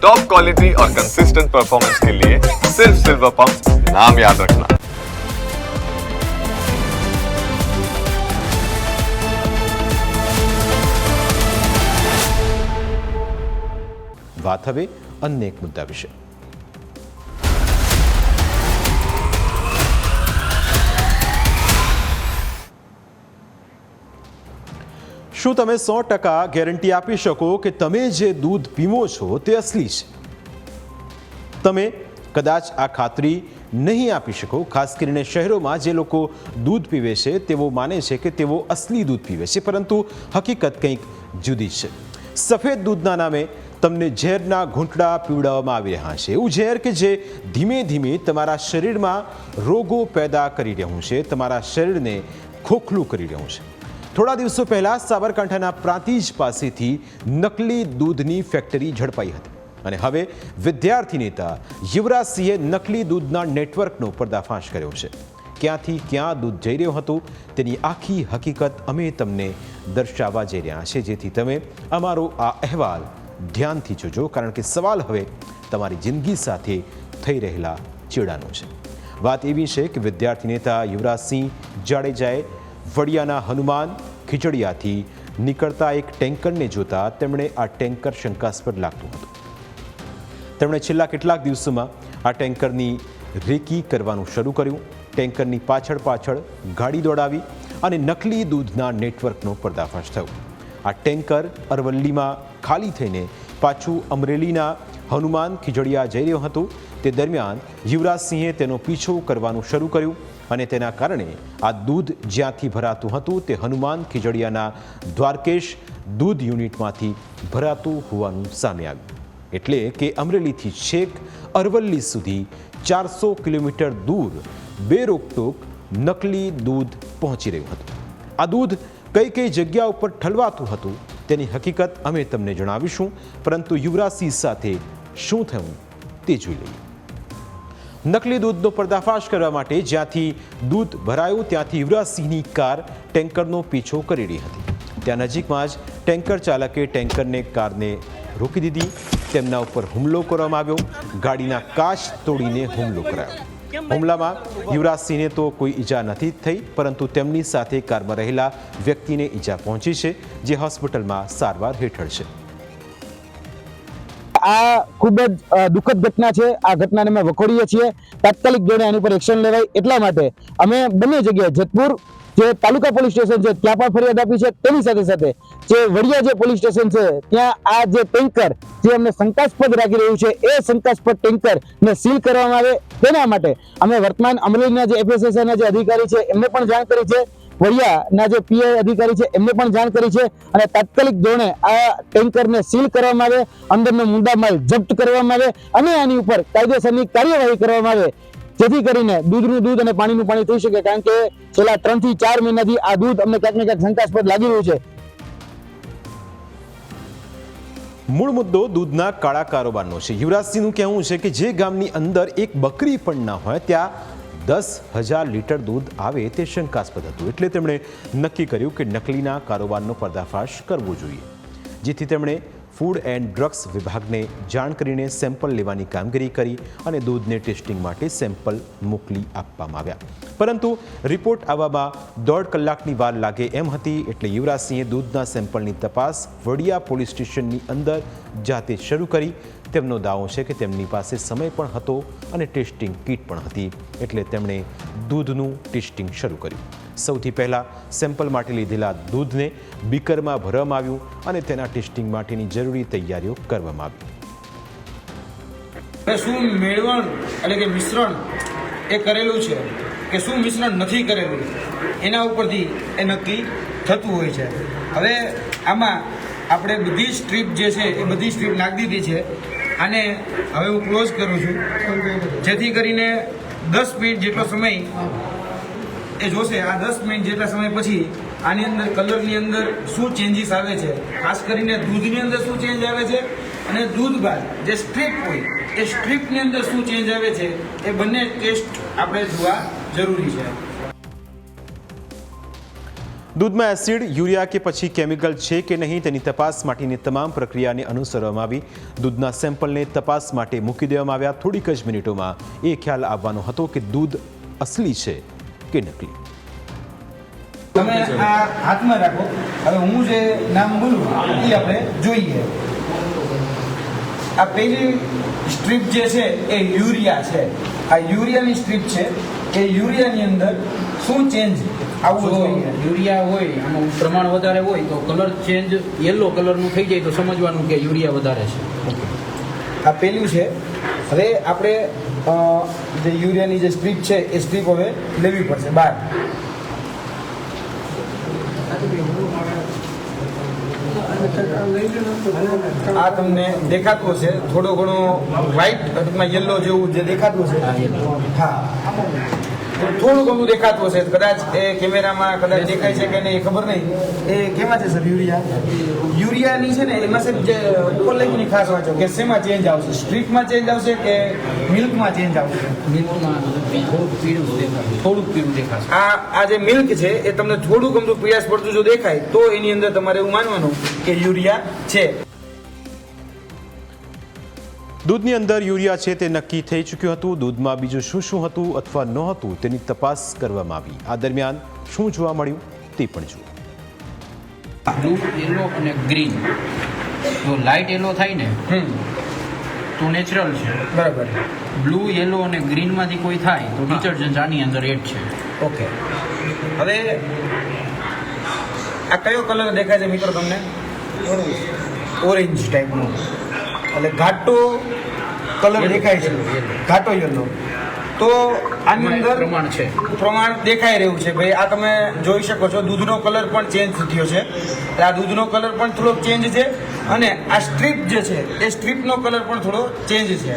Top quality और consistent performance के लिए सिर्फ सिल्वर पंप नाम याद रखना વાત હવે અન્ય એક મુદ્દા વિશે શું તમે સો ટકા ગેરંટી આપી શકો કે તમે જે દૂધ પીવો છો તે અસલી છે? તમે કદાચ આ ખાતરી નહીં આપી શકો, ખાસ કરીને શહેરોમાં જે લોકો દૂધ પીવે છે, તેઓ માને છે કે તેઓ અસલી દૂધ પીવે છે, પરંતુ હકીકત કંઈક જુદી છે. સફેદ દૂધના નામે તમને ઝેરના ઘૂંટડા પીવડાવવામાં આવી રહ્યા છે. એવું ઝેર કે જે ધીમે ધીમે તમારા શરીરમાં રોગો પેદા કરી રહ્યું છે, તમારા શરીરને ખોખલું કરી રહ્યું છે. થોડા દિવસો પહેલા સાબરકાંઠાના પ્રાંતિજ પાસેથી નકલી દૂધની ફેક્ટરી ઝડપાઈ હતી. અને હવે વિદ્યાર્થી નેતા યુવરાજસિંહે નકલી દૂધના નેટવર્કનો પર્દાફાશ કર્યો છે. ક્યાંથી ક્યાં દૂધ જઈ રહ્યું હતું, તેની આખી હકીકત અમે તમને દર્શાવવા જઈ રહ્યા છે જેથી તમે અમારો આ અહેવાલ ધ્યાનથી જોજો, કારણ કે સવાલ હવે તમારી જિંદગી સાથે થઈ રહેલા ચેડાનો છે. વાત એવી છે કે વિદ્યાર્થી નેતા યુવરાજસિંહ જાડેજાએ વડિયાના હનુમાન ખીચડિયાથી નીકળતા એક ટેન્કરને જોતા તેમણે આ ટેન્કર શંકાસ્પદ લાગતું હતું. તેમણે છેલ્લા કેટલાક દિવસોમાં આ ટેન્કરની રેકી કરવાનું શરૂ કર્યું. ટેન્કરની પાછળ પાછળ ગાડી દોડાવી અને નકલી દૂધના નેટવર્કનો પર્દાફાશ થયો. આ ટેન્કર અરવલ્લીમાં ખાલી થઈને પાછું અમરેલીના હનુમાન ખીજડીયા જઈ રહ્યું હતું. તે દરમિયાન યુવરાજસિંહે તેનો પીછો કરવાનું શરૂ કર્યું. અને તેના કારણે આ દૂધ જ્યાંથી ભરાતું હતું તે હનુમાન ખીજડીયાના દ્વારકેશ દૂધ યુનિટમાંથી ભરાતું હોવાનું સામે આવ્યું. એટલે કે અમરેલીથી છેક અરવલ્લી સુધી ચારસો કિલોમીટર દૂર બે રોકટોક નકલી દૂધ પહોંચી રહ્યું હતું. આ દૂધ કઈ કઈ જગ્યા ઉપર ઠલવાતું હતું તેની હકીકત અમે તમને જણાવીશું, પરંતુ યુવરાજસિંહ સાથે શું થયું તે જોઈ લઈએ. નકલી દૂધનો પર્દાફાશ કરવા માટે જ્યાંથી દૂધ ભરાયું, ત્યાંથી યુવરાજસિંહની કાર ટેન્કરનો પીછો કરી હતી. ત્યાં નજીકમાં જ ટેન્કર ચાલકે ટેન્કરને કારને રોકી દીધી. તેમના ઉપર હુમલો કરવામાં આવ્યો. ગાડીના કાચ તોડીને હુમલો કરાયો. હુમલામાં યુવરાજસિંહને તો કોઈ ઈજા નથી થઈ, પરંતુ તેમની સાથે કારમાં રહેલા વ્યક્તિને ઈજા પહોંચી છે, જે હોસ્પિટલમાં સારવાર હેઠળ છે. આ ખૂબ જ દુઃખદ ઘટના છે. આ ઘટનાને અમે વખોડીએ છીએ. તાત્કાલિક ધોરણે આની પર એક્શન લેવાય એટલા માટે અમે બંને જગ્યાએ જેતપુર જે તાલુકા પોલીસ સ્ટેશન છે, ત્યાં પણ ફરિયાદ આપી છે. તેની સાથે સાથે જે વડિયા જે પોલીસ સ્ટેશન છે, ત્યાં આ જે ટેન્કર જે અમને શંકાસ્પદ રાખી રહ્યું છે, એ શંકાસ્પદ ટેન્કર ને સીલ કરવામાં આવે. તેના માટે અમે વર્તમાન અમરેલીના જે એફએસએસઆઈના જે અધિકારી છે, એમને પણ જાણ કરી છે. વડિયાના જે પીઆઈ અધિકારી છે, એમને પણ જાણ કરી છે અને તાત્કાલિક ધોરણે આ ટેન્કરને સીલ કરવામાં આવે, અંદરનો મુદ્દામાલ જપ્ત કરવામાં આવે અને આની ઉપર કાયદેસરની કાર્યવાહી કરવામાં આવે, જેથી કરીને દૂધનું દૂધ અને પાણીનું પાણી થઈ શકે, કારણ કે છેલ્લા ત્રણથી ચાર મહિનાથી આ દૂધ અમને ક્યાંક ને ક્યાંક શંકાસ્પદ લાગી રહ્યું છે. મૂળ મુદ્દો દૂધના કાળા કારોબારનો છે. યુવરાજસિંહનું કહેવું છે કે જે ગામની અંદર એક બકરી પણ ના હોય, ત્યાં દસ હજાર લીટર દૂધ આવે તે શંકાસ્પદ હતું. એટલે તેમણે નક્કી કર્યું કે નકલીના કારોબારનો પર્દાફાશ કરવો જોઈએ. જેથી તેમણે ફૂડ એન્ડ ડ્રગ્સ વિભાગને જાણ કરીને સેમ્પલ લેવાની કામગીરી કરી અને દૂધને ટેસ્ટિંગ માટે સેમ્પલ મોકલી આપવામાં આવ્યા. પરંતુ રિપોર્ટ આવવામાં દોઢ કલાકની વાર લાગે એમ હતી એટલે યુવરાજસિંહે દૂધના સેમ્પલની તપાસ વડિયા પોલીસ સ્ટેશનની અંદર જાતે શરૂ કરી. તેમનો દાવો છે કે તેમની પાસે સમય પણ હતો અને ટેસ્ટિંગ કીટ પણ હતી. એટલે તેમણે દૂધનું ટેસ્ટિંગ શરૂ કર્યું. સૌથી પહેલાં સેમ્પલ માટે લીધેલા દૂધને બીકરમાં ભરવામાં આવ્યું અને તેના ટેસ્ટિંગ માટેની જરૂરી તૈયારીઓ કરવામાં આવી. શું મેળવણ એટલે કે મિશ્રણ એ કરેલું છે કે શું મિશ્રણ નથી કરેલું? એના ઉપરથી એ નક્કી થતું હોય છે. હવે આમાં આપણે બધી સ્ટ્રીપ જે છે એ બધી સ્ટ્રીપ નાખી દીધી છે આને હવે હું ક્લોઝ કરું છું. જેથી કરીને દસ મિનિટ જેટલો સમય એ જોશે, આ દસ મિનિટ જેટલા સમય પછી આની અંદર કલરની અંદર શું ચેન્જીસ આવે છે? ખાસ કરીને દૂધની અંદર શું ચેન્જ આવે છે? અને દૂધ બાદ જે સ્ટ્રીપ હોય, એ સ્ટ્રીપની અંદર શું ચેન્જ આવે છે? એ બંને ટેસ્ટ આપણે જોવા જરૂરી છે. દૂધમાં એસિડ, યુરિયા કે પછી કેમિકલ છે કે નહીં તેની તપાસ માટેની તમામ પ્રક્રિયાને અનુસરવામાં આવી. દૂધના સેમ્પલને તપાસ માટે મૂકી દેવામાં આવ્યા થોડીક જ મિનિટોમાં. એ ખ્યાલ આવવાનો હતો કે દૂધ અસલી છે. કે નકલી? તમે આ હાથમાં રાખો. હવે હું જે નામ બોલું એ આપણે જોઈએ. આ પહેલી સ્ટ્રીપ જે છે એ યુરિયા છે. આ યુરિયાની સ્ટ્રીપ છે. એ યુરિયાની અંદર શું ચેન્જ આવું જોઈએ? યુરિયા હોય આમાં પ્રમાણ વધારે હોય તો કલર ચેન્જ યલો કલરનું થઈ જાય તો સમજવાનું કે યુરિયા વધારે છે. આ પહેલું છે. હવે આપણે જે યુરિયાની જે સ્ટ્રીપ છે, એ સ્ટ્રીપ હવે લેવી પડશે, બહાર. આ તમને દેખાતું હશે, થોડો ઘણો વ્હાઈટ ટૂંકમાં યલો જેવું જે દેખાતું હશે. હા. થોડું ઘણું દેખાતું હશે. કદાચ એ કેમેરામાં કદાચ દેખાય છે કે નહીં એ ખબર નહીં. એ કેમાં છે સર? યુરિયા? યુરિયાની છે ને એમાં સાહેબ જે લખીને ખાસ વાંચો કે શેમાં ચેન્જ આવશે? સ્ટ્રીટમાં ચેન્જ આવશે કે મિલ્કમાં ચેન્જ આવશે? મિલ્કમાં થોડુંક પીળું દેખાશે. થોડુંક પીળું દેખાશે. આ આ જે મિલ્ક છે એ તમને થોડું ગમતું પીળાશ પડતું જો દેખાય તો એની અંદર તમારે એવું માનવાનું કે યુરિયા છે. દૂધની અંદર યુરિયા છે તે નક્કી થઈ ચૂક્યું હતું. દૂધમાં બીજું શું શું હતું અથવા ન હતું તેની તપાસ કરવામાં આવી. આ દરમિયાન શું જોવા મળ્યું તે પણ જુઓ. બ્લુ યલો અને ગ્રીન જો લાઇટ યલો થાય ને હમ. તો નેચરલ છે. બરાબર. બ્લુ યલો અને ગ્રીનમાંથી કોઈ થાય તો ડિટર્જન્ટ આની અંદર એડ છે. ઓકે. હવે આ કયો કલર દેખાય છે મિત્રો તમને? ઓરેન્જ. ટાઈપનો એટલે ઘાટો કલર દેખાય છે. ઘાટો યલો. તો આની અંદર પ્રમાણ છે. પ્રમાણ દેખાઈ રહ્યું છે. ભાઈ આ તમે જોઈ શકો છો દૂધનો કલર પણ ચેન્જ થયો છે. આ દૂધનો કલર પણ થોડો ચેન્જ છે અને આ સ્ટ્રીપ જે છે એ સ્ટ્રીપનો કલર પણ થોડો ચેન્જ છે.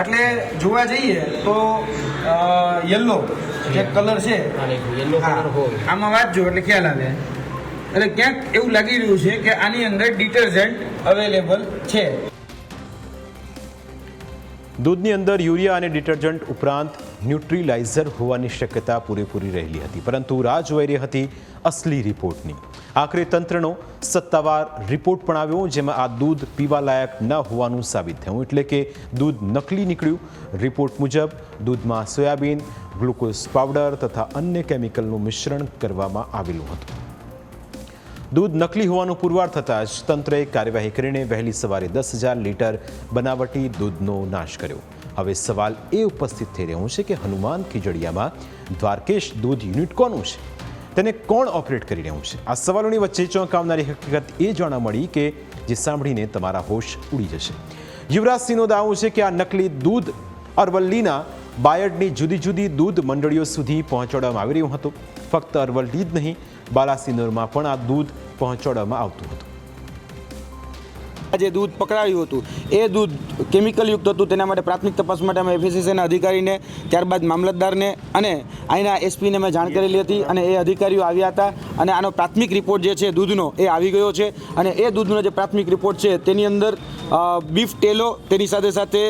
એટલે જોવા જઈએ તો યલો જે કલર છે. આમાં વાત જો એટલે ખ્યાલ આવે. એટલે ક્યાંક એવું લાગી રહ્યું છે કે આની અંદર ડિટર્જન્ટ અવેલેબલ છે. દૂધની અંદર યુરિયા અને ડિટર્જન્ટ ઉપરાંત ન્યુટ્રીલાઇઝર હોવાની શક્યતા પૂરેપૂરી રહેલી હતી, પરંતુ રાહ જોઈ રહી હતી અસલી રિપોર્ટની. આખરે તંત્રનો સત્તાવાર રિપોર્ટ પણ આવ્યો, જેમાં આ દૂધ પીવાલાયક ન હોવાનું સાબિત થયું, એટલે કે દૂધ નકલી નીકળ્યું. રિપોર્ટ મુજબ, દૂધમાં સોયાબીન, ગ્લુકોઝ પાવડર તથા અન્ય કેમિકલનું મિશ્રણ કરવામાં આવેલું હતું. દૂધ નકલી હોવાનું પુરવાર થતાં જ તંત્રએ કાર્યવાહી કરીને વહેલી સવારે દસ હજાર લીટર બનાવટી દૂધનો નાશ કર્યો. હવે સવાલ એ ઉપસ્થિત થઈ રહ્યો છે કે હનુમાન ખીજડીયામાં દ્વારકેશ દૂધ યુનિટ કોનું છે? તેને કોણ ઓપરેટ કરી રહ્યું છે? આ સવાલોની વચ્ચે ચોંકાવનારી હકીકત એ જાણવા મળી કે જે સાંભળીને તમારા હોશ ઉડી જશે. યુવરાજસિંહનો દાવો છે કે આ નકલી દૂધ અરવલ્લીના બાયડની જુદી જુદી દૂધ મંડળીઓ સુધી પહોંચાડવામાં આવી રહ્યું હતું. ફક્ત અરવલ્લી જ નહીં, બાલાસિનોરમાં પણ આ દૂધ પહોંચાડવામાં આવતું હતું. જે દૂધ પકડાયું હતું, એ દૂધ કેમિકલયુક્ત હતું, તેના માટે પ્રાથમિક તપાસ માટે અમે એફએસએસના અધિકારીને, ત્યારબાદ મામલતદારને અને અહીંના એસપીને મેં જાણ કરેલી હતી અને એ અધિકારીઓ આવ્યા હતા અને આનો પ્રાથમિક રિપોર્ટ જે છે, દૂધનો, એ આવી ગયો છે અને એ દૂધનો જે પ્રાથમિક રિપોર્ટ છે, તેની અંદર બીફ ટેલો, તેની સાથે સાથે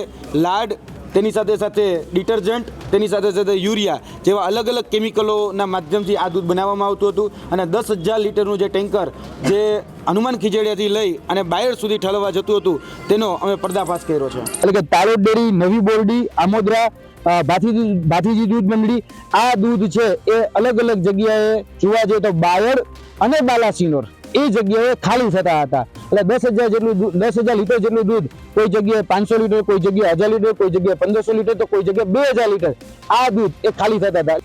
લાડ તેની સાથે સાથે ડિટર્જન્ટ, તેની સાથે સાથે યુરિયા જેવા અલગ અલગ કેમિકલોના માધ્યમથી આ દૂધ બનાવવામાં આવતું હતું. અને દસ હજાર લીટરનું જે ટેન્કર જે હનુમાન ખીજડીયાથી લઈ અને બાયર સુધી ઠલવા જતું હતું, તેનો અમે પર્દાફાશ કર્યો છે. એટલે કે તારોડ ડેરી, નવી બોરડી, આમોદરા ભાથી ભાથીજી દૂધ મંડળી, આ દૂધ છે એ અલગ અલગ જગ્યાએ જોવા જઈએ તો બાયડ અને બાલાસિનોર. એ જગ્યાએ ખાલી થતા હતા. એટલે દસ હજાર જેટલું દસ હજાર લીટર જેટલું દૂધ કોઈ જગ્યાએ પાંચસો લીટર, કોઈ જગ્યાએ હજાર લીટર, કોઈ જગ્યાએ પંદરસો લીટર તો કોઈ જગ્યાએ બે હજાર લીટર. આ દૂધ એ ખાલી થતા હતા.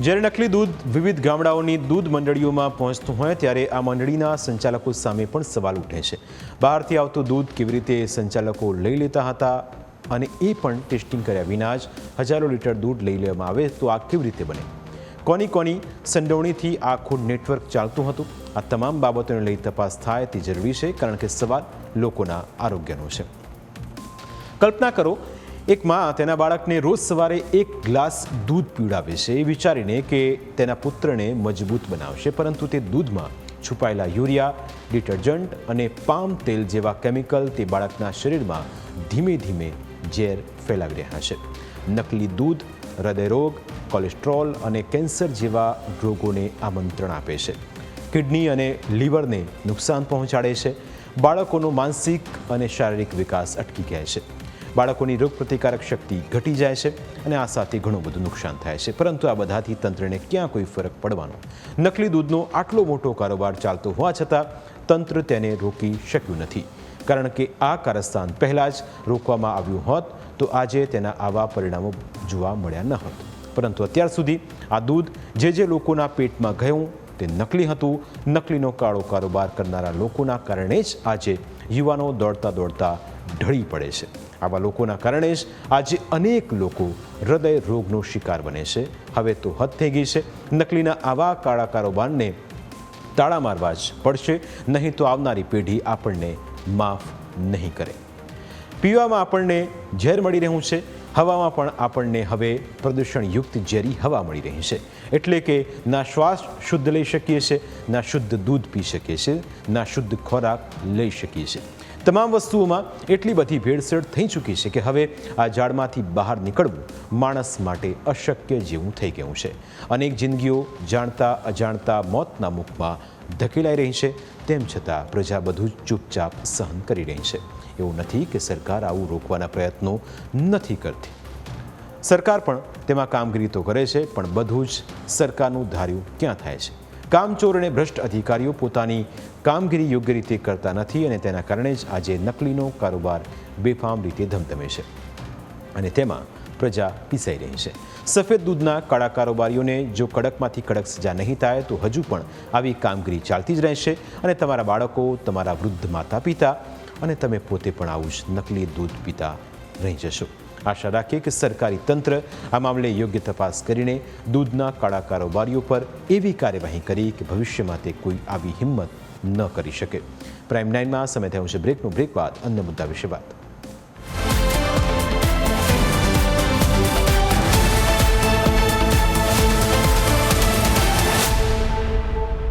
જ્યારે નકલી દૂધ વિવિધ ગામડાઓની દૂધ મંડળીઓમાં પહોંચતું હોય ત્યારે આ મંડળીના સંચાલકો સામે પણ સવાલ ઉઠે છે. બહારથી આવતું દૂધ કેવી રીતે સંચાલકો લઈ લેતા હતા અને એ પણ ટેસ્ટિંગ કર્યા વિના જ હજારો લીટર દૂધ લઈ લેવામાં આવે તો આ કેવી રીતે બને? કોની કોની સંડોવણીથી આખું નેટવર્ક ચાલતું હતું? આ તમામ બાબતોને લઈ તપાસ થાય તે જરૂરી છે, કારણ કે સવાલ લોકોના આરોગ્યનો છે. કલ્પના કરો, એક માં તેના બાળકને રોજ સવારે એક ગ્લાસ દૂધ પીવડાવે છે. એ વિચારીને કે તેના પુત્રને મજબૂત બનાવશે, પરંતુ તે દૂધમાં છુપાયેલા યુરિયા, ડિટર્જન્ટ અને પામ તેલ જેવા કેમિકલ તે બાળકના શરીરમાં ધીમે ધીમે ઝેર ફેલાવી રહ્યા છે. નકલી દૂધ હૃદયરોગ, કોલેસ્ટ્રોલ અને કેન્સર જેવા રોગોને આમંત્રણ આપે છે. કિડની અને લીવરને નુકસાન પહોંચાડે છે. બાળકોનો માનસિક અને શારીરિક વિકાસ અટકી જાય છે. બાળકોની રોગપ્રતિકારક શક્તિ ઘટી જાય છે અને આ સાથે ઘણું બધું નુકસાન થાય છે. પરંતુ આ બધાથી તંત્રને ક્યાં કોઈ ફરક પડવાનો? નકલી દૂધનો આટલો મોટો કારોબાર ચાલતો હોવા છતાં તંત્ર તેને રોકી શક્યું નથી. કારણ કે આ કારસ્તાન પહેલાં જ રોકવામાં આવ્યું હોત, તો આજે તેના આવા પરિણામો જોવા મળ્યા ન હોત. પરંતુ અત્યાર સુધી આ દૂધ જે જે લોકોના પેટમાં ગયું તે નકલી હતું. નકલીનો કાળો કારોબાર કરનારા લોકોના કારણે જ આજે યુવાનો દોડતા દોડતા ઢળી પડે છે. આવા લોકોના કારણે જ આજે અનેક લોકો હૃદય રોગનો શિકાર બને છે. હવે તો હદ થઈ ગઈ છે. નકલીના આવા કાળા કારોબારને તાળા મારવા જ પડશે. નહીં તો આવનારી પેઢી આપણને માફ નહીં કરે. પીવામાં આપણને ઝેર મળી રહ્યું છે, હવામાં પણ આપણને હવે પ્રદૂષણયુક્ત ઝેરી હવા મળી રહી છે. એટલે કે ના શ્વાસ શુદ્ધ લઈ શકીએ છીએ ના શુદ્ધ દૂધ પી શકીએ છીએ ના શુદ્ધ ખોરાક લઈ શકીએ છીએ તમામ વસ્તુઓમાં એટલી બધી ભેળસેળ થઈ ચૂકી છે કે હવે આ ઝાડમાંથી બહાર નીકળવું માણસ માટે અશક્ય જેવું થઈ ગયું છે. અનેક જિંદગીઓ જાણતા અજાણતા મોતના મુખમાં ધકેલાઈ રહી છે. તેમ છતાં પ્રજા બધું ચૂપચાપ સહન કરી રહી છે. એવું નથી કે સરકાર આવું રોકવાના પ્રયત્નો નથી કરતી. સરકાર પણ તેમાં કામગીરી તો કરે છે, પણ બધું જ સરકારનું ધાર્યું ક્યાં થાય છે? કામચોર અને ભ્રષ્ટ અધિકારીઓ પોતાની કામગીરી યોગ્ય રીતે કરતા નથી અને તેના કારણે જ આજે નકલીનો કારોબાર બેફામ રીતે ધમધમે છે. અને તેમાં પ્રજા પીસાઈ રહી છે. સફેદ દૂધના કાળા કારોબારીઓને જો કડકમાંથી કડક સજા નહીં થાય, તો હજુ પણ આવી કામગીરી ચાલતી જ રહેશે અને તમારા બાળકો, તમારા વૃદ્ધ માતા પિતા અને તમે પોતે પણ આવું જ નકલી દૂધ પીતા રહી જશો. આશા રાખીએ કે સરકારી તંત્ર આ મામલે યોગ્ય તપાસ કરીને દૂધના કાળા કારોબારીઓ પર એવી કાર્યવાહી કરી કે ભવિષ્યમાં તે કોઈ આવી હિંમત ન કરી શકે. પ્રાઇમ નાઇનમાં સમય થયો છે. બ્રેકનો બ્રેક બાદ અન્ય મુદ્દા વિશે વાત.